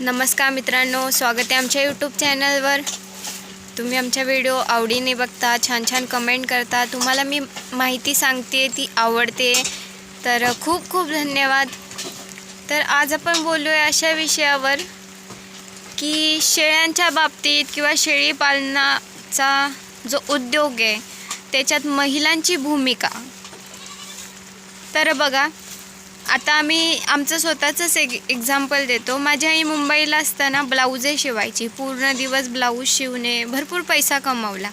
नमस्कार मित्रांनो स्वागत आहे आमच्या यूट्यूब चॅनलवर तुम्ही आमच्या व्हिडिओ आवडीने बघता छान छान कमेंट करता. तुम्हाला मी माहिती सांगते ती आवडते. तर खूप खूप धन्यवाद. तर आज आपण बोलूया अशा विषयावर की शेळ्यांच्या बाबतीत किंवा शेळी पालनाचा जो उद्योग आहे त्याच्यात महिलांची भूमिका. तर बघा आता आम्ही आमचं स्वतःचंच एक एक्झाम्पल देतो. माझी आई मुंबईला असताना ब्लाऊजे शिवायची. पूर्ण दिवस ब्लाऊज शिवणे भरपूर पैसा कमावला.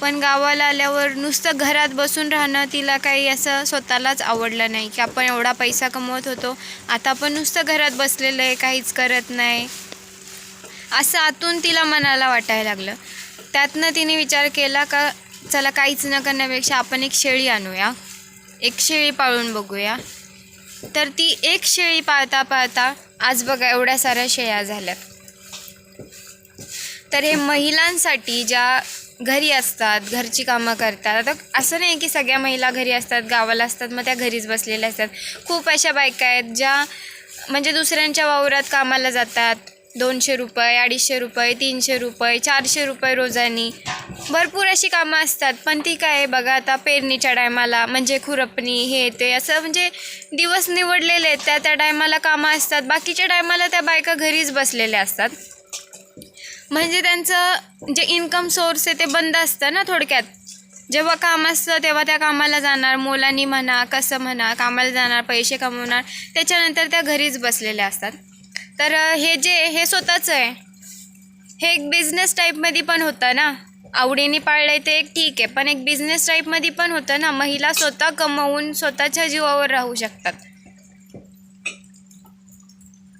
पण गावाला आल्यावर नुसतं घरात बसून राहणं तिला काही असं स्वतःलाच आवडलं नाही की आपण एवढा पैसा कमवत होतो. आता आपण नुसतं घरात बसलेलं आहे काहीच करत नाही. असं आतून तिला मनाला वाटायला लागलं. त्यातनं तिने विचार केला का चला काहीच न करण्यापेक्षा आपण एक शेळी आणूया. एक शेळी पाळून बघूया. तर ती एक शेळी पाळता पाळता आज बघा एवढ्या साऱ्या शेळ्या झाल्या. तर हे महिलांसाठी ज्या घरी असतात घरची कामं करतात आता असं नाही की सगळ्या महिला घरी असतात गावाला असतात मग त्या घरीच बसलेल्या असतात. खूप अशा बायका आहेत ज्या म्हणजे दुसऱ्यांच्या वावरात कामाला जातात दोनशे रुपये अडीचशे रुपये तीनशे रुपये चारशे रुपये रोजानी. भरपूर अशी कामं असतात पण ती काय आहे बघा आता पेरणीच्या टायमाला म्हणजे खुरपणी हे ते असं म्हणजे दिवस निवडलेले आहेत त्या त्या टायमाला कामं असतात. बाकीच्या टायमाला त्या बायका घरीच बसलेल्या असतात. म्हणजे त्यांचं जे इन्कम सोर्स आहे ते बंद असतं ना थोडक्यात. जेव्हा काम असतं तेव्हा त्या कामाला जाणार. मुलांनी म्हणा कसं म्हणा कामाला जाणार पैसे कमवणार त्याच्यानंतर त्या घरीच बसलेल्या असतात. तर हे जे हे स्वतःचं आहे. हे एक बिझनेस टाईपमध्ये पण होतं ना. आवडीने पाळलं आहे ते एक ठीक आहे पण एक बिझनेस टाईपमध्ये पण होतं ना. महिला स्वतः कमवून स्वतःच्या जीवावर राहू शकतात.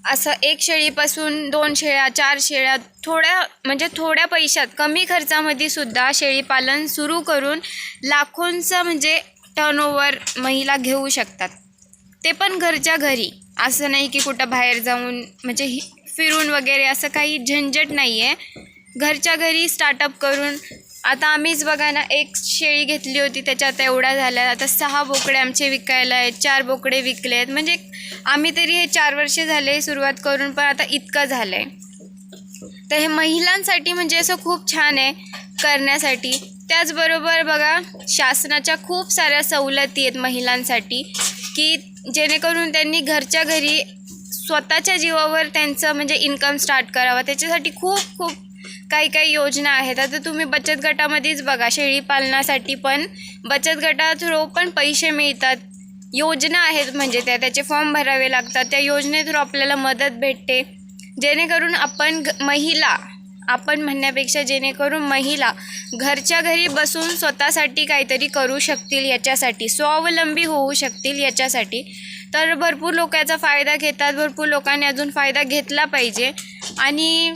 असं एक शेळीपासून दोन शेळ्या चार शेळ्या थोड्या म्हणजे थोड्या पैशात कमी खर्चामध्ये सुद्धा शेळीपालन सुरू करून लाखोंचं म्हणजे टर्नओव्हर महिला घेऊ शकतात. ते पण घरच्या घरी. असं नाही की कुठं बाहेर जाऊन म्हणजे फिरून वगैरे असं काही झंझट नाही आहे घरच्या घरी स्टार्टअप करून आता आम्हीच बघा ना एक शेळी घेतली होती त्याच्यात एवढ्या झाल्या. आता सहा बोकडे आमचे विकायला आहेत चार बोकडे विकले आहेत म्हणजे आम्ही तरी हे चार वर्षे झाले सुरुवात करून पण आता इतकं झालं आहे तर हे महिलांसाठी म्हणजे असं खूप छान आहे करण्यासाठी. त्याचबरोबर बघा शासनाच्या खूप साऱ्या सवलती आहेत महिलांसाठी. की जेणेकरून त्यांनी घरच्या घरी स्वतःच्या जीवावर त्यांचं म्हणजे इन्कम स्टार्ट करावं. त्याच्यासाठी खूप खूप काही काही योजना आहेत. आता तुम्ही बचत गटामध्येच बघा शेळी पालनासाठी पण बचत गटा थ्रू पण पैसे मिळतात. योजना आहेत म्हणजे त्या त्याचे फॉर्म भरावे लागतात. त्या योजने थ्रू आपल्याला मदत भेटते. जेणेकरून आपण ग- महिला आपण म्हणण्यापेक्षा जेणेकरून महिला घरच्या घरी बसून स्वतःसाठी काहीतरी करू शकतील याच्यासाठी स्वावलंबी होऊ शकतील याच्यासाठी. तर भरपूर लोक याचा फायदा घेतात भरपूर लोकांनी अजून फायदा घेतला पाहिजे. आणि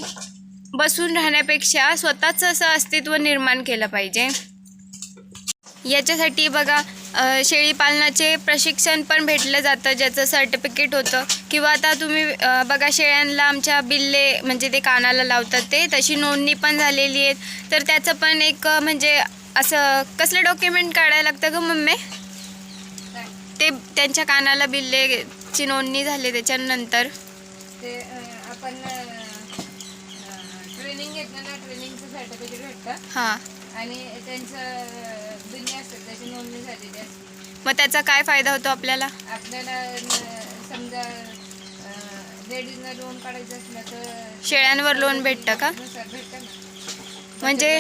बसून राहण्यापेक्षा स्वतःचं असं अस्तित्व निर्माण केलं पाहिजे. याच्यासाठी बघा शेळी पालनाचे प्रशिक्षण पण भेटलं जातं ज्याचं सर्टिफिकेट होतं. किंवा आता तुम्ही बघा शेळ्यांना आमच्या बिल्ले म्हणजे ते कानाला लावतात ते तशी नोंदणी पण झालेली आहे तर त्याचं पण एक म्हणजे असं कसलं डॉक्युमेंट काढायला लागतं का मम्मी? ते त्यांच्या कानाला बिल्लेची नोंदणी झाली त्याच्यानंतर. ते आपण ट्रेनिंग घेतलं ना ट्रेनिंगचं सर्टिफिकेट भेटतं. हां. आणि त्यांचं दुनिया असतात त्याची नोंदणी झालेली असते मग त्याचा काय फायदा होतो आपल्याला? आपल्याला न- समजा लेडीजनं लोन काढायचं असलं तर शेळ्यांवर लोन भेटतं का? नुसार भेटतं ना. म्हणजे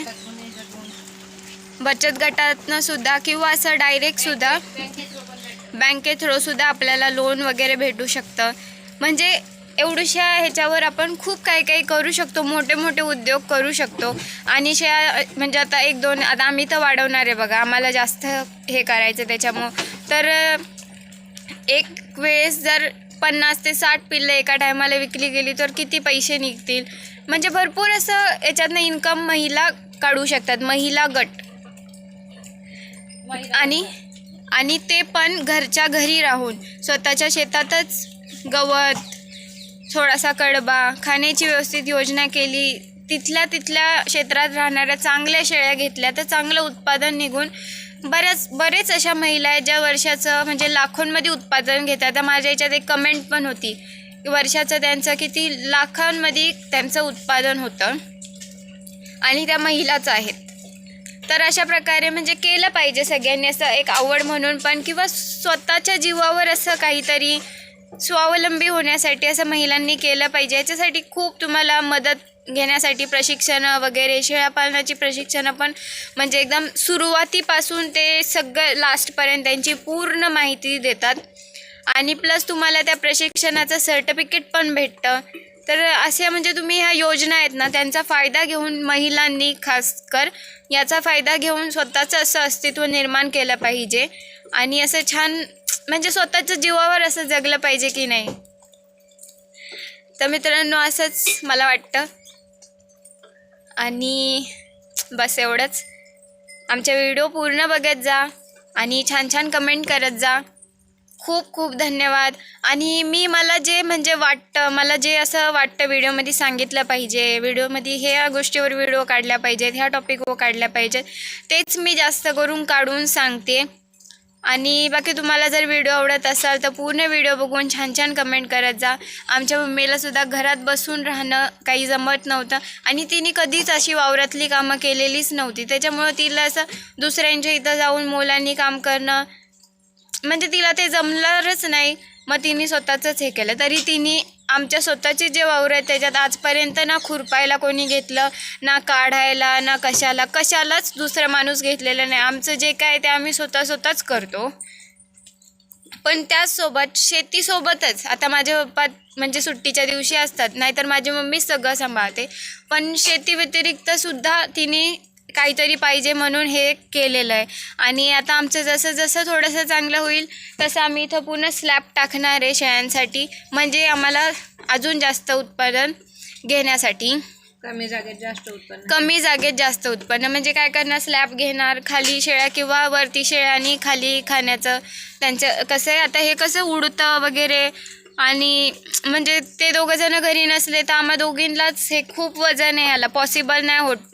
बचत गटातून सुद्धा किंवा असं डायरेक्ट सुद्धा बँकेत बँके थ्रू सुद्धा आपल्याला लोन वगैरे भेटू शकतं. म्हणजे एवढ्याशा ह्याच्यावर आपण खूप काही काही करू शकतो मोठे मोठे उद्योग करू शकतो. आणि शा म्हणजे आता एक दोन आता आम्ही तर वाढवणार आहे बघा आम्हाला जास्त हे करायचं त्याच्यामुळं. तर एक वेळेस जर पन्नास ते साठ पिल्लं एका टायमाला विकली गेली तर किती पैसे निघतील? म्हणजे भरपूर असं याच्यातनं इन्कम महिला काढू शकतात महिला गट. आणि आणि ते पण घरच्या घरी राहून स्वतःच्या शेतातच गवत थोडासा कडबा खाण्याची व्यवस्थित योजना केली तिथल्या तिथल्या क्षेत्रात राहणाऱ्या चांगल्या शेळ्या घेतल्या तर चांगलं उत्पादन निघून बऱ्याच बरेच अशा महिला आहेत ज्या वर्षाचं म्हणजे लाखोंमध्ये उत्पादन घेतात. तर माझ्या याच्यात एक कमेंट पण होती. वर्षाचं त्यांचं किती? लाखांमध्ये त्यांचं उत्पादन होतं. आणि त्या महिलाच आहेत. तर अशा प्रकारे म्हणजे केलं पाहिजे सगळ्यांनी असं एक आवड म्हणून पण किंवा स्वतःच्या जीवावर असं काहीतरी स्वावलंबी होण्यासाठी असं महिलांनी केलं पाहिजे. याच्यासाठी खूप तुम्हाला मदत घेण्यासाठी प्रशिक्षणं वगैरे शेळ्यापालनाची प्रशिक्षणं पण म्हणजे एकदम सुरुवातीपासून ते सगळं लास्टपर्यंत त्यांची पूर्ण माहिती देतात. आणि प्लस तुम्हाला त्या प्रशिक्षणाचं सर्टिफिकेट पण भेटतं. तर असे म्हणजे तुम्ही ह्या योजना आहेत ना त्यांचा फायदा घेऊन महिलांनी खास कर याचा फायदा घेऊन स्वतःचं असं अस्तित्व निर्माण केलं पाहिजे. आणि असं छान म्हणजे स्वतःच्या जीवावर असं जगलं पाहिजे की नाही? तर मित्रांनो असंच मला वाटतं. आणि बस एवढंच. आमच्या व्हिडिओ पूर्ण बघत जा आणि छान छान कमेंट करत जा. खूप खूप धन्यवाद. आणि मी मला जे म्हणजे वाटतं मला जे असं वाटतं व्हिडिओमध्ये सांगितलं पाहिजे व्हिडिओमध्ये ह्या गोष्टीवर व्हिडिओ काढल्या पाहिजेत ह्या टॉपिकवर काढल्या पाहिजेत तेच मी जास्त करून काढून सांगते. आणि बाकी तुम्हाला जर व्हिडिओ आवडत असाल तर पूर्ण व्हिडिओ बघून छान छान कमेंट करत जा. आमच्या मम्मीला सुद्धा घरात बसून राहणं काही जमत नव्हतं आणि तिने कधीच अशी वावरातली कामं केलेलीच नव्हती. त्याच्यामुळं तिला असं दुसऱ्यांच्या इथं जाऊन मुलांनी काम करणं म्हणजे तिला ते जमणारच नाही. मग तिने स्वतःचंच हे केलं. तरी तिने आमच्या स्वतःचे जे वावर आहे त्याच्यात आजपर्यंत ना खुरपायला कोणी घेतलं ना काढायला ना कशाला कशालाच दुसरा माणूस घेतलेला नाही. आमचं जे काय ते आम्ही स्वतः स्वतःच करतो. पण त्याचसोबत शेतीसोबतच आता माझे पप्पा म्हणजे सुट्टीच्या दिवशी असतात नाहीतर माझी मम्मी सगळं सांभाळते. पण शेती व्यतिरिक्त सुद्धा तिने काहीतरी पाहिजे म्हणून हे केलेलं आहे. आणि आता आमचं जसं जसं थोडंसं चांगलं होईल तसं आम्ही इथं पूर्ण स्लॅब टाकणार आहे शेळ्यांसाठी. म्हणजे आम्हाला अजून जास्त उत्पादन घेण्यासाठी. कमी जागेत जास्त उत्पन्न. कमी जागेत जास्त उत्पन्न. म्हणजे काय करणार? स्लॅब घेणार खाली शेळ्या किंवा वरती शेळ्या आणि खाली खाण्याचं त्यांचं कसं आहे? आता हे कसं उडतं वगैरे आणि म्हणजे ते दोघं जण घरी नसले तर आम्हा दोघींनाच हे खूप वजन आहे याला. पॉसिबल नाही होत.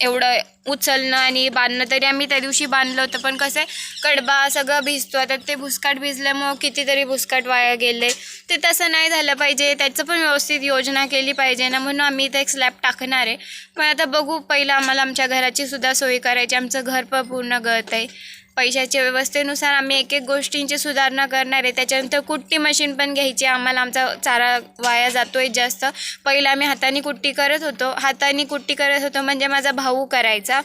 एवढं उचलणं आणि बांधणं तरी आम्ही त्या दिवशी बांधलं होतं. पण कसं आहे कडबा सगळं भिजतो. आता ते भुसकाट भिजल्यामुळं कितीतरी भुसकाट वाया गेले. ते तसं नाही झालं पाहिजे. त्याचं पण व्यवस्थित योजना केली पाहिजे ना म्हणून आम्ही इथं एक स्लॅब टाकणार आहे. पण आता बघू पहिलं आम्हाला आमच्या घराची सुद्धा सोय करायची. आमचं घर पण पूर्ण गळत आहे पैशाच्या व्यवस्थेनुसार आम्ही एक एक गोष्टींची सुधारणा करणार आहे. त्याच्यानंतर कुट्टी मशीन पण घ्यायची आहे. आम्हाला आमचा चारा वाया जातो आहे जास्त. पहिलं आम्ही हाताने कुट्टी करत होतो. हाताने कुट्टी करत होतो म्हणजे माझा भाऊ करायचा.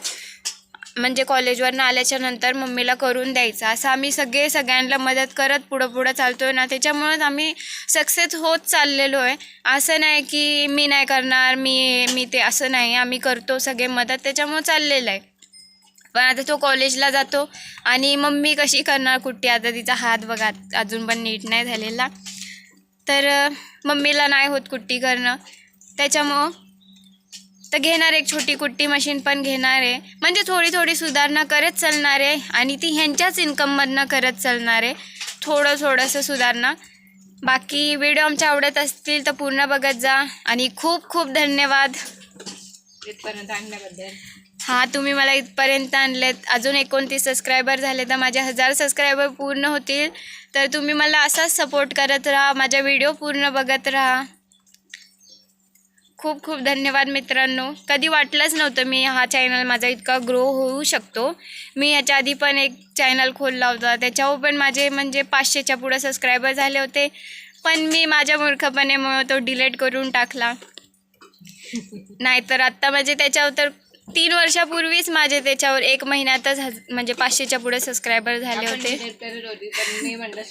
म्हणजे कॉलेजवरनं आल्याच्यानंतर मम्मीला करून द्यायचा. असं आम्ही सगळे सगळ्यांना मदत करत पुढं पुढं चालतो आहे ना. त्याच्यामुळंच आम्ही सक्सेस होत चाललेलो आहे. असं नाही की मी नाही करणार मी मी ते असं नाही. आम्ही करतो सगळे मदत. त्याच्यामुळं चाललेलं आहे. पण आता तो कॉलेजला जातो आणि मम्मी कशी करणार कुट्टी? आता तिचा हात बघा अजून पण नीट नाही झालेला. तर मम्मीला नाही होत कुट्टी करणं. त्याच्यामुळं तर घेणार एक छोटी कुट्टी मशीन पण घेणार आहे. म्हणजे थोडी थोडी सुधारणा करत चालणार आहे आणि ती ह्यांच्याच इन्कममधनं करत चालणार आहे. थोडं थोडंसं सुधारणा. बाकी व्हिडिओ आमच्या आवडत असतील तर पूर्ण बघत जा. आणि खूप खूप धन्यवाद. इथपर्यंत आणल्याबद्दल. हां तुम्ही मला इथपर्यंत आणलेत. अजून एकोणतीस सबस्क्रायबर झाले तर माझे हजार सबस्क्रायबर पूर्ण होतील. तर तुम्ही मला असाच सपोर्ट करत राहा. माझ्या व्हिडिओ पूर्ण बघत राहा. खूप खूप धन्यवाद मित्रांनो. कधी वाटलंच नव्हतं मी हा चॅनल माझा इतका ग्रो होऊ शकतो. मी याच्या आधी पण एक चॅनल खोलला होता. त्याच्यावर पण माझे म्हणजे पाचशेच्या पुढं सबस्क्रायबर झाले होते. पण मी माझ्या मूर्खपणेमुळं तो डिलीट करून टाकला. नाहीतर आत्ता म्हणजे त्याच्यावर तर तीन वर्षापूर्वीच माझे त्याच्यावर एक महिन्यातच हज म्हणजे पाचशेच्या पुढे सबस्क्रायबर झाले होते. मी म्हणलं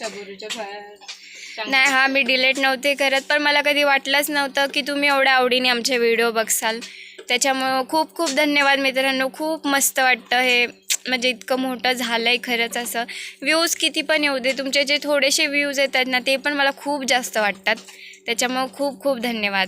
नाही हा मी डिलीट नव्हते करत पण मला कधी वाटलंच नव्हतं की तुम्ही एवढ्या आवडीने आमचे व्हिडिओ बघसाल. त्याच्यामुळं खूप खूप धन्यवाद मित्रांनो. खूप मस्त वाटतं हे म्हणजे इतकं मोठं झालं आहे खरंच असं. व्ह्यूज किती पण येऊ दे तुमचे जे थोडेसे व्ह्यूज येतात ना ते पण मला खूप जास्त वाटतात. त्याच्यामुळं खूप खूप धन्यवाद.